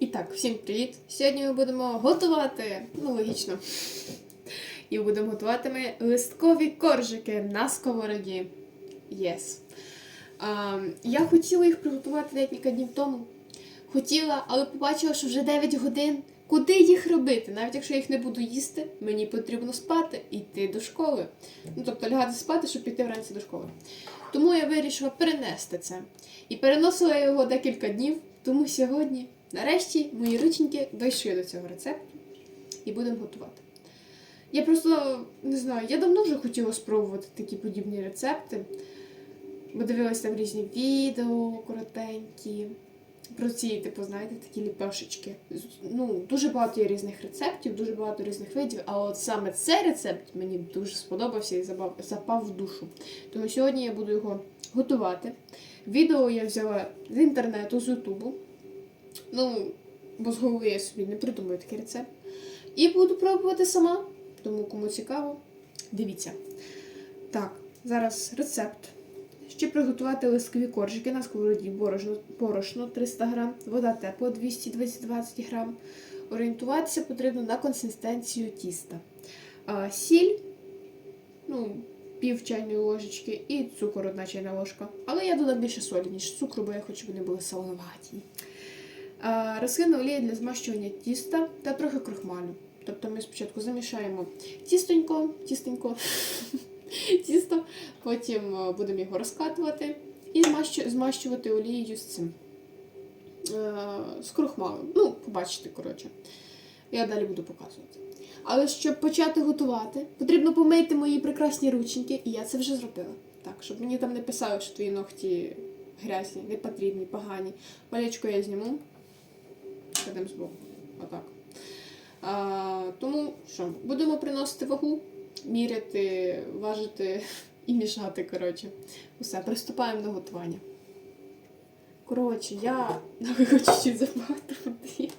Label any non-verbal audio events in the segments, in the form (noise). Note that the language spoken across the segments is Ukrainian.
І так, всім привіт! Сьогодні ми будемо готувати, ну логічно. І будемо готувати ми листкові коржики на сковороді. Yes. А, я хотіла їх приготувати декілька днів тому. Хотіла, але побачила, що вже 9 годин. Куди їх робити? Навіть якщо я їх не буду їсти, мені потрібно спати і йти до школи. Ну, тобто лягати спати, щоб піти вранці до школи. Тому я вирішила перенести це. І переносила його декілька днів, тому сьогодні, нарешті, мої рученьки дійшли до цього рецепту і будемо готувати. Я просто не знаю, я давно вже хотіла спробувати такі подібні рецепти, бо дивилася там різні відео коротенькі. Про ці, типу, знаєте, такі ліпешечки. Ну, дуже багато є різних рецептів, дуже багато різних видів, а от саме цей рецепт мені дуже сподобався і забав, запав в душу. Тому сьогодні я буду його готувати. Відео я взяла з інтернету, з Ютубу. Ну, бо з я собі не придумаю такий рецепт. І буду пробувати сама. Тому кому цікаво, дивіться. Так, зараз рецепт. Щоб приготувати листкові коржики на сковороді борошно, борошно 300 г, вода тепла 200-220 г. Орієнтуватися потрібно на консистенцію тіста. А, сіль, ну, пів чайної ложечки і цукор одна чайна ложка. Але я додам більше солі, ніж цукру, бо я хочу, щоб вони були солоноваті. Рослинна олія для змащування тіста та трохи крохмалю. Тобто ми спочатку замішаємо тістонько, тістенько, (laughs) тісто, потім е, будемо його розкатувати і змащувати олією з цим. е, З крохмалем. Ну, побачите, коротше. Я далі буду показувати. Але щоб почати готувати, потрібно помити мої прекрасні рученьки, і я це вже зробила. Так, щоб мені там не писали, що твої ногті грязні, непотрібні, погані. Малячку я зніму. Кладемо збоку. Отак. А, тому що, будемо приносити вагу, міряти, важити і мішати, коротше. Усе, приступаємо до готування. Коротше, я навикла чуть-чуть забагато води.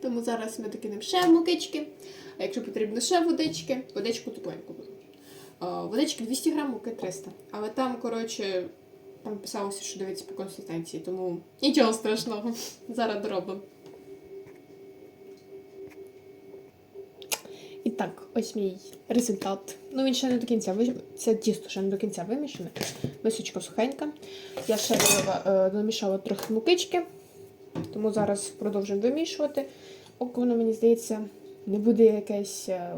Тому зараз ми докинемо ще мукички. А якщо потрібно ще водички, водичку тупленьку буду. Водички 200 грам, муки 300. Але там, коротше, там писалося, що дивиться по консистенції, тому нічого страшного. (laughs) Зараз доробимо. І так, ось мій результат. Ну, він ще не до кінця виш- Це тісто ще не до кінця вимішане. Мисочка сухенька. Я ще е, домішала трохи мукички, тому зараз продовжуємо вимішувати. Око воно, мені здається, не буде якесь е,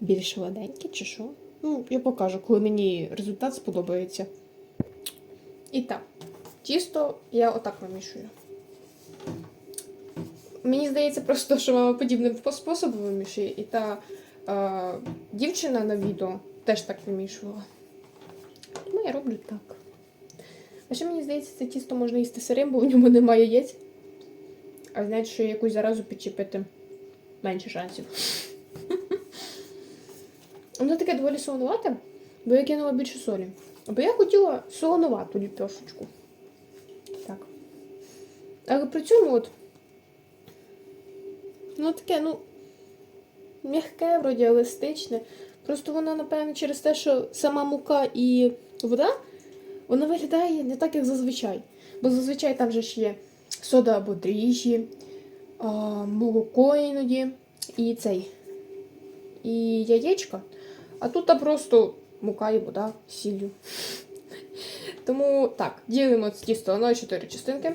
більш гладеньке чи що. Ну, я покажу, коли мені результат сподобається. І так, тісто я отак вимішую. Мені здається, просто, що мама подібним способом вимішує, і та е, дівчина на відео теж так вимішувала. Тому я роблю так. А ще мені здається, це тісто можна їсти сирим, бо в ньому немає яєць. А знаєте, що якусь заразу підчепити менше шансів. Воно (laughs) таке доволі солонувате, бо я кинула більше солі. Бо я хотіла солонувату ліпешечку. Так. Але при цьому от. Ну таке, ну. М'яке, вроді еластичне. Просто воно, напевно, через те, що сама мука і вода, вона виглядає не так, як зазвичай. Бо зазвичай там же ж є сода або дріжджі, молоко іноді і цей. І яєчка. А тут просто мука і вода з сіллю. Тому так, ділимо тісто на 4 частинки.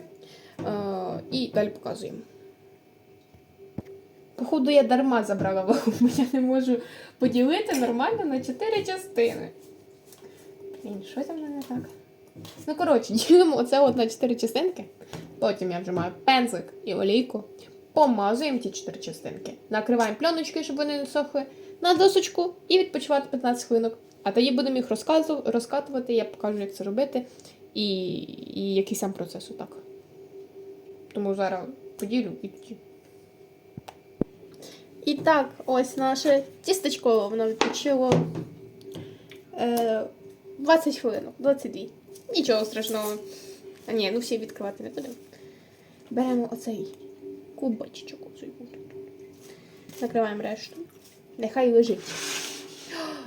А, і далі показуємо. Походу, я дарма забрала вагу, бо я не можу поділити нормально на 4 частини. Блін, що там мене так? Ну, коротше, ділимо оце от на 4 частинки. Потім я вже маю пензлик і олійку. Помазуємо ті 4 частинки. Накриваємо пленочкою, щоб вони не сохли, на досочку і відпочивати 15 хвилинок. А тоді будемо їх розкатувати, я покажу, як це робити, і, і який сам процес отак. Тому зараз поділю і тоді. І так, ось наше тістечко, воно відпочило е, 20 хвилин, 22. Нічого страшного. А ні, ну всі відкривати не будемо. Беремо оцей кубочок. Накриваємо решту. Нехай лежить.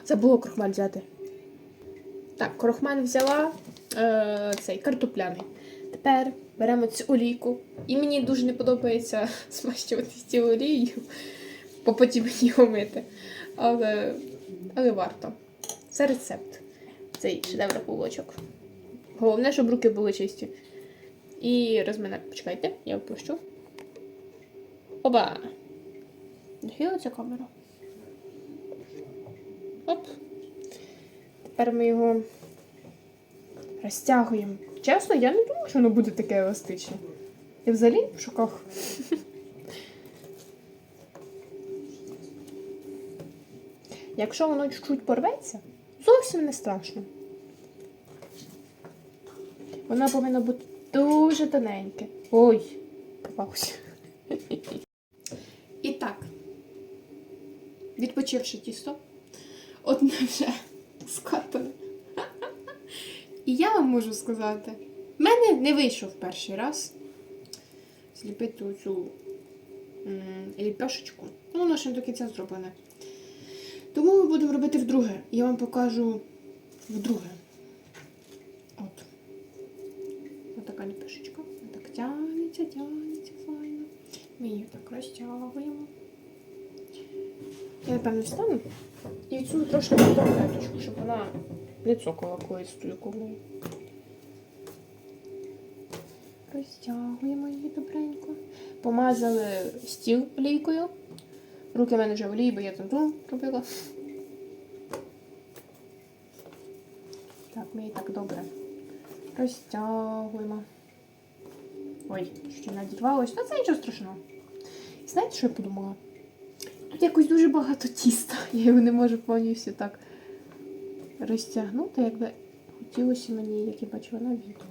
Забула крохмаль взяти. Так, крохмаль взяла е, цей картопляний. Тепер беремо цю олійку. І мені дуже не подобається (laughs) смащувати цю олією, бо потім її мити. Але, але варто. Це рецепт. Цей шедевр булочок. Головне, щоб руки були чисті. І розмине. Почекайте, я впущу. Оба! Нахилиться камера. Оп. Тепер ми його розтягуємо. Чесно, я не думаю, що воно буде таке еластичне. Я взагалі в шоках. Якщо воно чуть-чуть порветься, зовсім не страшно. Воно повинно бути дуже тоненьке. Ой, попався. І так, відпочивши тісто, одне вже (laughs) скатане. І я вам можу сказати, в мене не вийшов перший раз зліпити цю ліпешечку. Ну, воно ще не до кінця зроблене. Тому ми будемо робити вдруге. Я вам покажу вдруге. От. Ось така ліпешечка. Так тягнеться, тягнеться файно. Ми її так розтягуємо. Я, напевно, встану і цю трошки таблеточку, щоб вона не цокала колись ковлею. Розтягуємо її добренько. Помазали стіл олійкою. Руки в мене вже олії, бо я там робила. Так, ми її так добре розтягуємо. Ой, ще надірвалось. Та це нічого страшного. І знаєте, що я подумала? Тут якось дуже багато тіста. (laughs) Я його не можу повністю так розтягнути, якби хотілося мені, як я бачила на відео.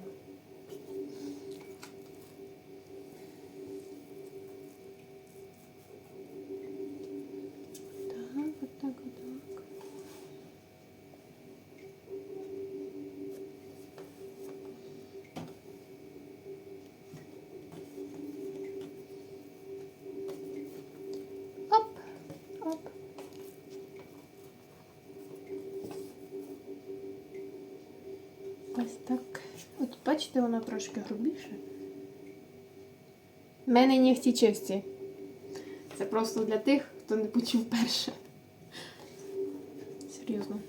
Бачите, воно трошки грубіше. У мене нігті чисті. Це просто для тих, хто не почув перше. Серйозно.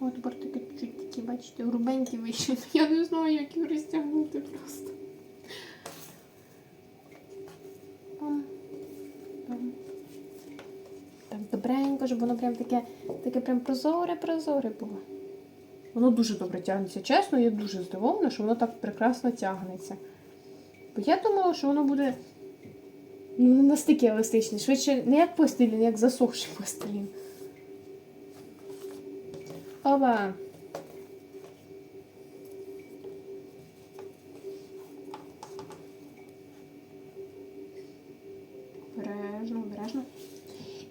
От бортики чуть такі, бачите, грубенькі вийшли. (laughs) Я не знаю, як їх розтягнути просто. Так, добренько, щоб воно прям таке, таке прям прозоре-прозоре було. Воно дуже добре тягнеться. Чесно, я дуже здивована, що воно так прекрасно тягнеться. Бо я думала, що воно буде ну, не настільки еластичне. Швидше не як пластилін, як засохший пластилін. Ова. Обережно, обережно.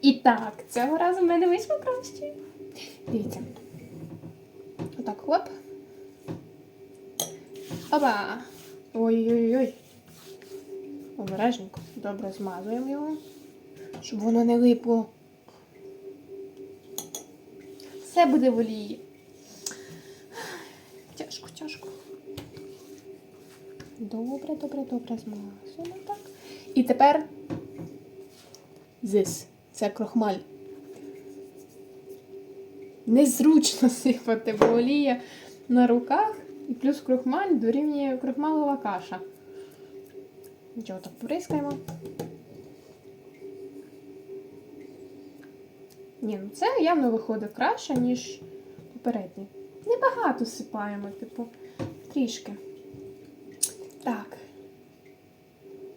І так, цього разу в мене вийшло краще. Дивіться. Отак, хлоп. Опа! Ой-ой-ой. Обережненько. Добре змазуємо його, щоб воно не липло. Все буде в олії. Тяжко, тяжко. Добре, добре, добре змазуємо так. І тепер зис. Це крохмаль. Незручно (laughs) сипати, бо олія на руках і плюс крохмаль дорівнює крохмалова каша. Нічого так порискаємо. Ні, ну це явно виходить краще, ніж попереднє. Небагато сипаємо, типу, трішки. Так.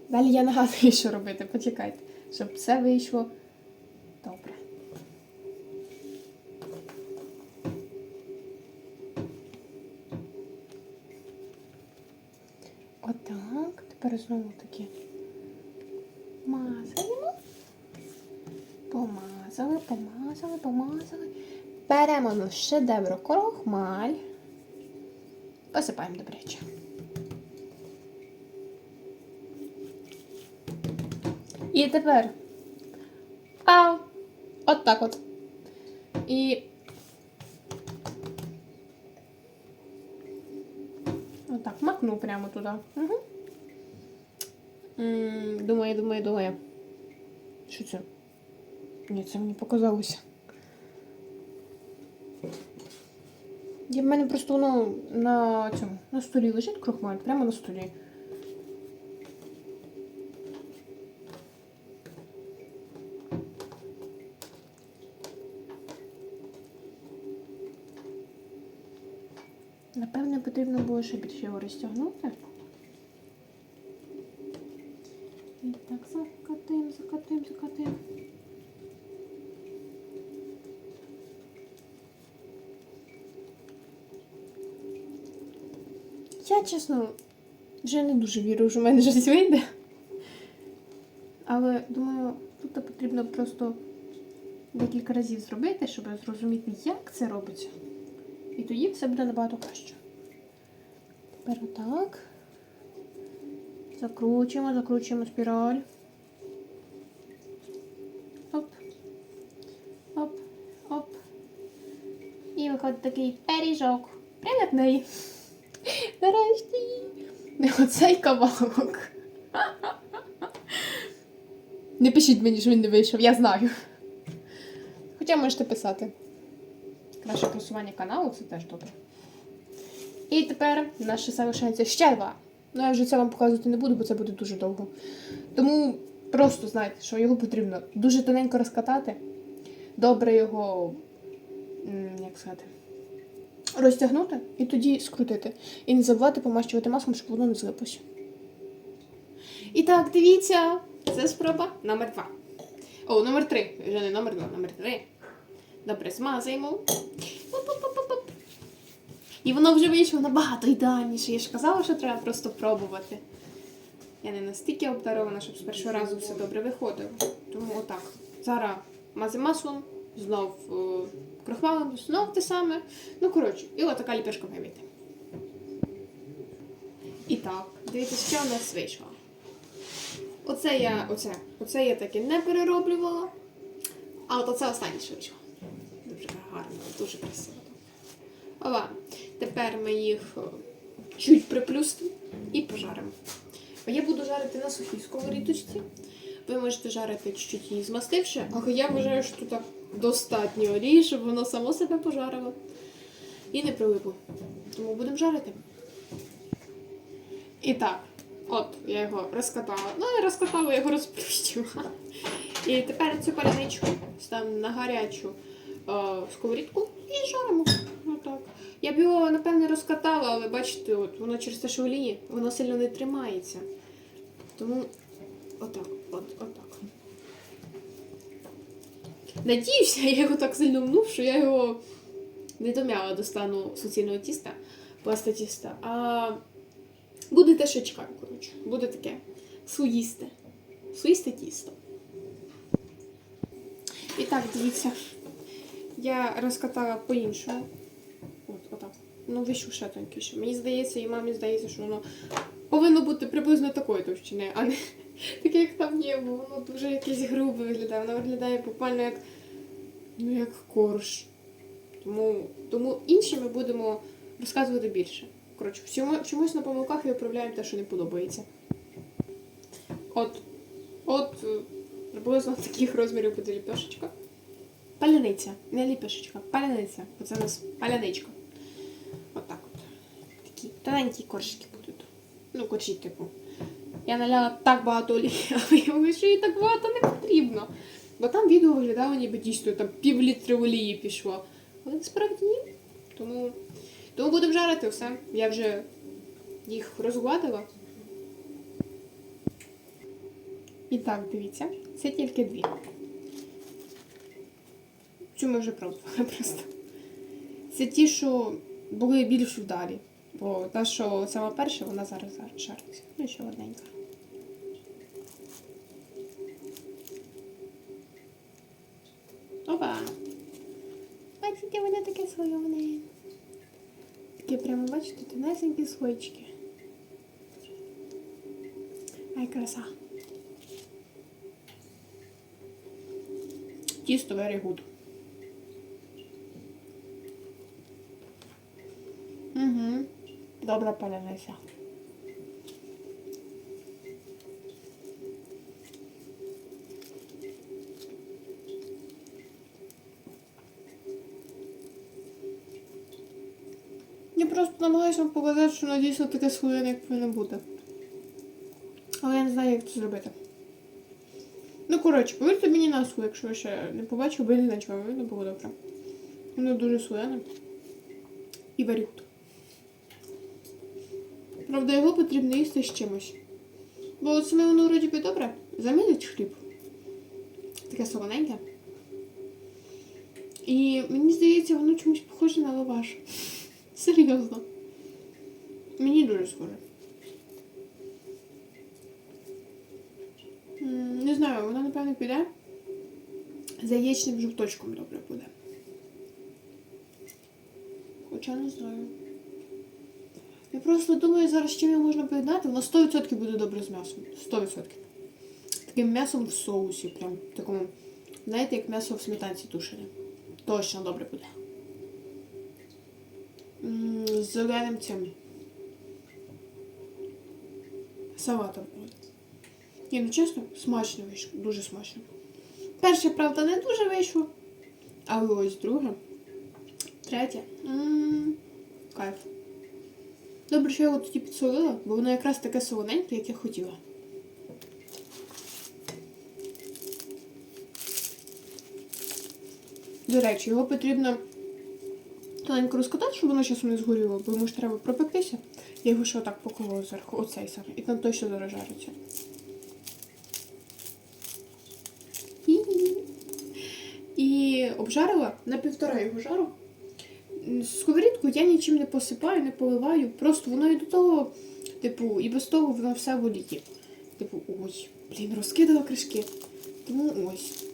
Далі я нагадую, (laughs) що робити. Почекайте, щоб все вийшло добре. Тепер знову таки мазаємо. Помазали, помазали, помазали. Беремо на шедевро крохмаль. Посипаємо добряче. І тепер. Ау! От так от. І засуну прямо туди. Угу. Думаю, думаю, думаю. Що це? Ні, це мені показалося. Я в мене просто воно на цьому на столі лежить крохмаль, прямо на столі. Напевне, потрібно було ще більше його розтягнути. І так, закатим, закатим, закатим. Я, чесно, вже не дуже вірю, що в мене щось вийде. Але думаю, тут потрібно просто декілька разів зробити, щоб зрозуміти, як це робиться. І тоді все буде набагато краще. Тепер отак. Закручуємо, закручуємо спіраль. Такий пиріжок. Прилятний. Нарешті. Оцей кавалок. Не пишіть мені, що він не вийшов, я знаю. Хоча можете писати. Краще просування каналу це теж добре. І тепер наше залишається ще два. Ну, я вже це вам показувати не буду, бо це буде дуже довго. Тому просто знайте, що його потрібно дуже тоненько розкатати, добре його, як сказати, розтягнути і тоді скрутити. І не забувати помащувати маслом, щоб воно не злиплося. І так, дивіться, це спроба номер два. О, номер три. Вже не номер два, номер три. Добре, змазуємо. І воно вже вийшло набагато ідеальніше. Я ж казала, що треба просто пробувати. Я не настільки обдарована, щоб з першого разу все добре виходило. Тому отак. Зараз мазимо маслом, знов е, крохмалем, знов те саме. Ну, коротше, і отака ліпешка має. І так, дивіться, що в нас вийшло. Оце я, оце, оце я таки не перероблювала. А от оце останнє що вийшло. Дуже гарно, дуже красиво. Ова. Тепер ми їх чуть приплюстимо і пожаримо. Я буду жарити на сухій сковорідочці. Ви можете жарити чуть-чуть її змастивши, але я вважаю, що тут достатньо олії, щоб воно само себе пожарило. І не прилипло. Тому будемо жарити. І так, от я його розкатала. Ну, не розкатала, я його розплющила. І тепер цю паляничку ставимо на гарячу е, сковорідку і жаримо. Отак. Я б його, напевне, розкатала, але бачите, от, воно через те, що олії, воно сильно не тримається. Тому отак, от, отак. Надіюся, я його так сильно мнув, що я його не дом'яла до стану суцільного тіста, пласта тіста, а буде те, що чекаю, коротше. Буде таке суїсте. Суїсте тісто. І так, дивіться. Я розкатала по-іншому. От, отак. Ну, вийшло ще тонкіше. Мені здається, і мамі здається, що воно повинно бути приблизно такої товщини, а не таке, як там є, бо воно дуже якесь грубе виглядає. Воно виглядає буквально як, ну, як корж. Тому, тому інші ми будемо розказувати більше. Коротше, чомусь на помилках і виправляємо те, що не подобається. От, от е, приблизно таких розмірів буде ліпешечка. Паляниця, не ліпешечка, паляниця. Оце у нас паляничка. Отак от. Такі тоненькі коржики будуть. Ну, коржі, типу. Я наляла так багато олії, (laughs) а виявилося, що їй так багато не потрібно. Бо там відео виглядало, ніби дійсно там пів літри олії пішло. Але насправді ні. Тому, тому будемо жарити все. Я вже їх розгладила. І так, дивіться, це тільки дві. Цю ми вже пробували (laughs) просто. Це ті, що були більш вдалі. Бо та, що сама перша, вона зараз жариться. Ну ще одненька. Опа! Бачите, воно таке слоєне. Таке прямо, бачите, тонесенькі слоєчки. Ай, краса. Тісто very good. Угу. Добра паляниця. Я просто намагаюся вам показати, що воно дійсно таке схвилене, як повинно бути. Але я не знаю, як це зробити. Ну, коротше, повірте мені на слово, якщо ви ще не побачили, бо я не знаю, чого видно було добре. Воно дуже схвилене. І good. Правда, його потрібно їсти з чимось. Бо саме воно вроді би добре. Замінить хліб. Таке солоненьке. І мені здається, воно чомусь похоже на лаваш. Серйозно. Мені дуже схоже. Не знаю, воно, напевно, піде. За яєчним жовточком добре буде. Хоча не знаю. Я просто думаю, зараз чим його можна поєднати, воно 100% буде добре з м'ясом. 100%. Таким м'ясом в соусі, прям такому, знаєте, як м'ясо в сметанці тушене. Точно добре буде. З зеленим цим. Салатом. Ні, ну чесно, смачно вийшло, дуже смачно. Перше, правда, не дуже вийшло. Але ось друге. Третє. Кайф. Добре, що я його тоді підсолила, бо воно якраз таке солоненьке, як я хотіла. До речі, його потрібно тоненько розкатати, щоб воно часом не згоріло, бо йому ж треба пропектися. Я його ще отак поколола зверху, оцей саме, і там точно зараз жариться. І обжарила на півтора його жару. Сковорідку я нічим не посипаю, не поливаю. Просто воно і до того, типу, і без того воно все в олії. Типу, ой, блін, розкидала кришки. Тому ось.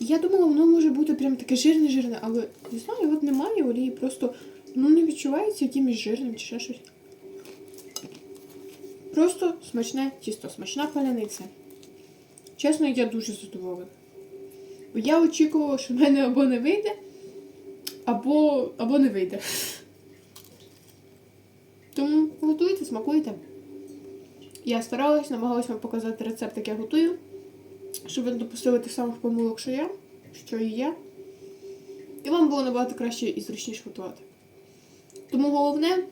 Я думала, воно може бути прям таке жирне-жирне, але не знаю, от немає олії, просто воно не відчувається якимось жирним чи ще щось. Просто смачне тісто, смачна паляниця. Чесно, я дуже задоволена. Бо я очікувала, що в мене або не вийде, або, або не вийде. Тому готуйте, смакуйте. Я старалась, намагалась вам показати рецепт, як я готую, щоб ви не допустили тих самих помилок, що я, що і я. І вам було набагато краще і зручніше готувати. Тому головне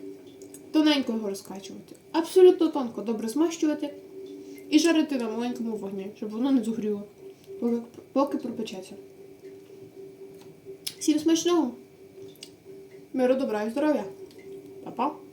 тоненько його розкачувати. Абсолютно тонко, добре змащувати і жарити на маленькому вогні, щоб воно не згоріло, поки, поки пропечеться. Всім смачного! Миру добра і здоров'я! Па-па!